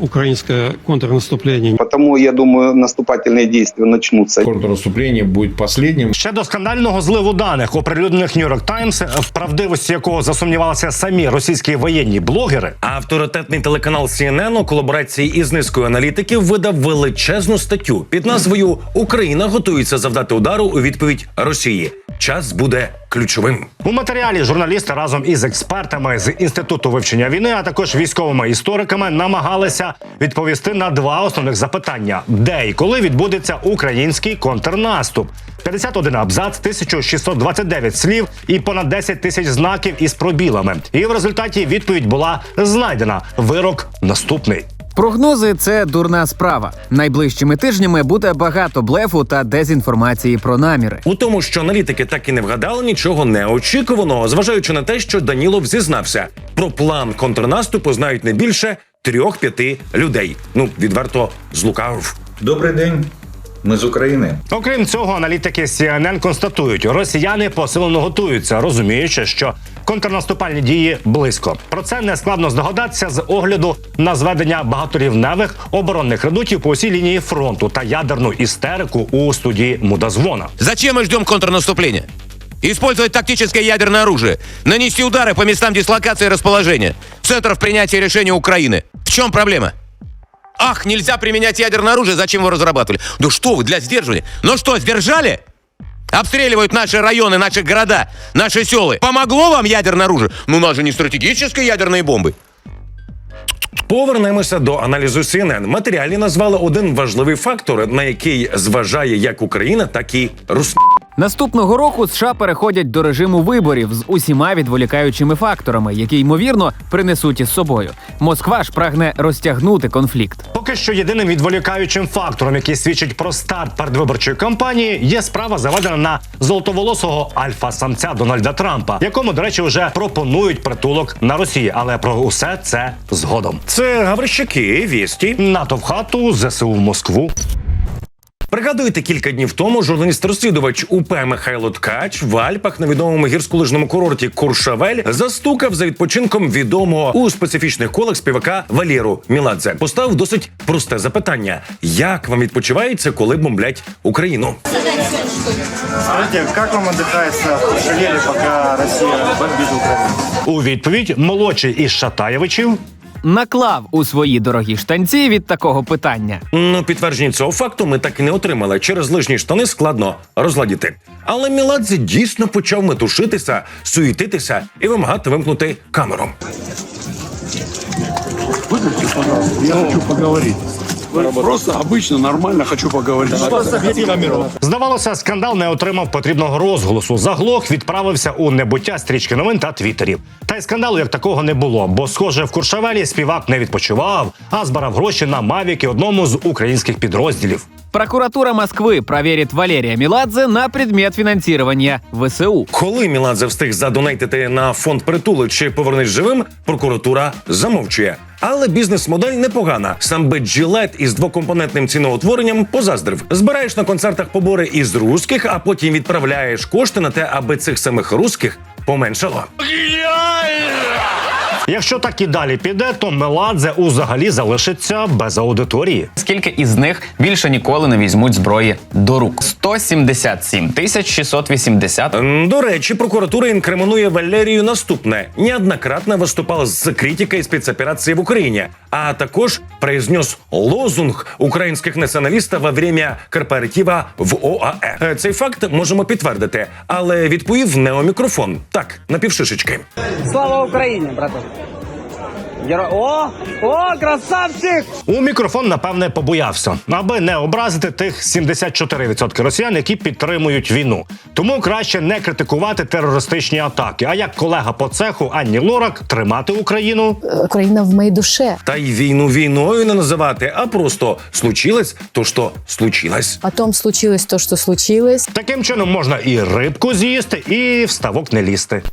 украинское контрнаступление. Потому, я думаю, наступательные действия начнутся. Контрнаступление будет последним. Ще до скандального зливу даних, оприлюднених New York Times, в правдивості якого засумнівалися самі російські воєнні блогери. Авторитетний телеканал CNN у колаборації із низкою аналітиків видав величезну статтю під назвою Україна готується завдати удару у відповідь Росії. Час буде ключовим у матеріалі. Журналісти разом із експертами з інституту вивчення війни, а також військовими істориками, намагалися відповісти на два основних запитання: де і коли відбудеться український контрнаступ. 51 абзац, 1629 слів і понад 10 тисяч знаків із пробілами. І в результаті відповідь була знайдена. Вирок наступний. Прогнози це дурна справа. Найближчими тижнями буде багато блефу та дезінформації про наміри. У тому, що аналітики так і не вгадали нічого неочікуваного, зважаючи на те, що Данілов зізнався про план контрнаступу знають не більше трьох-п'яти людей. Ну відверто злукав. Добрий день. Ми з України. Окрім цього, аналітики CNN констатують, росіяни посилено готуються, розуміючи, що контрнаступальні дії близько. Про це не складно здогадатися з огляду на зведення багаторівневих оборонних редутів по усій лінії фронту та ядерну істерику у студії Мудазвона. Зачем мы ждем контрнаступления? Использовать тактическое ядерное оружие, нанести удары по местам дислокации и расположения, центров принятия решений Украины. В чем проблема? Ах, нельзя применять ядерное оружие, зачем его разрабатывали? Да что вы, для сдерживания. Ну что, сдержали? Обстреливают наши районы, наши города, наши селы. Помогло вам ядерное оружие? Ну, у нас же не стратегические ядерные бомбы. Повернемося до аналізу CNN. Матеріалі назвали один важливий фактор, на який зважає як Україна, так і Рус. Наступного року США переходять до режиму виборів з усіма відволікаючими факторами, які ймовірно принесуть із собою. Москва ж прагне розтягнути конфлікт. Поки що єдиним відволікаючим фактором, який свідчить про старт передвиборчої кампанії, є справа заведена на золотоволосого альфа-самця Дональда Трампа, якому, до речі, вже пропонують притулок на Росії. Але про усе це згодом. Це Гаврищаки, вісті, НАТО в хату, ЗСУ в Москву. Пригадуєте, кілька днів тому журналіст-розслідувач УП Михайло Ткач в Альпах на відомому гірськолижному курорті Куршавель застукав за відпочинком відомого у специфічних колах співака Валєру Міладзе. Поставив досить просте запитання: як вам відпочивається, коли бомблять Україну? Скажите, как вам отдыхается в Жалеле, пока Россия бомбит Украину? У відповідь молодший із Шатаєвичів. Наклав у свої дорогі штанці від такого питання. Ну, підтвердження цього факту ми так і не отримали. Через лижні штани складно розладіти. Але Міладзе дійсно почав метушитися, суїтитися і вимагати вимкнути камеру. Я хочу поговорить. Просто обычно, нормально хочу поговорить. Здавалося, скандал не отримав потрібного розголосу. Заглох відправився у небуття стрічки новин та твіттерів. Та й скандалу як такого не було, бо, схоже, в Куршавелі співак не відпочивав, а збирав гроші на мавіки одному з українських підрозділів. Прокуратура Москвы проверит Валерия Меладзе на предмет финансирования ВСУ. Коли Міладзе встиг задонейтити на фонд притули чи повернись живим, прокуратура замовчує. Але бізнес-модель непогана. Сам би Джилет із двокомпонентним ціноутворенням позаздрив. Збираєш на концертах побори із русських, а потім відправляєш кошти на те, аби цих самих русських поменшало. Якщо так і далі піде, то Меладзе узагалі залишиться без аудиторії. Скільки із них більше ніколи не візьмуть зброї до рук? 177 тисяч 680. М, До речі, прокуратура інкримінує Валерію наступне: неоднократно виступала з критикою спецоперації в Україні, а також произнес лозунг українських націоналістів во время корпоратива в ОАЕ. Е, Цей факт можемо підтвердити, але відповів не у мікрофон. Так, на півшишечки. Слава Україні, брате! Геро... О! О, красавчик! У мікрофон, напевне, побоявся, аби не образити тих 74% росіян, які підтримують війну. Тому краще не критикувати терористичні атаки. А як колега по цеху Анні Лорак тримати Україну Україна в моїй душе. та й війну війною не називати, а просто случилось то, що случилось. Потом случилось то, что случилось. Таким чином можна і рибку з'їсти, і в ставок не лізти.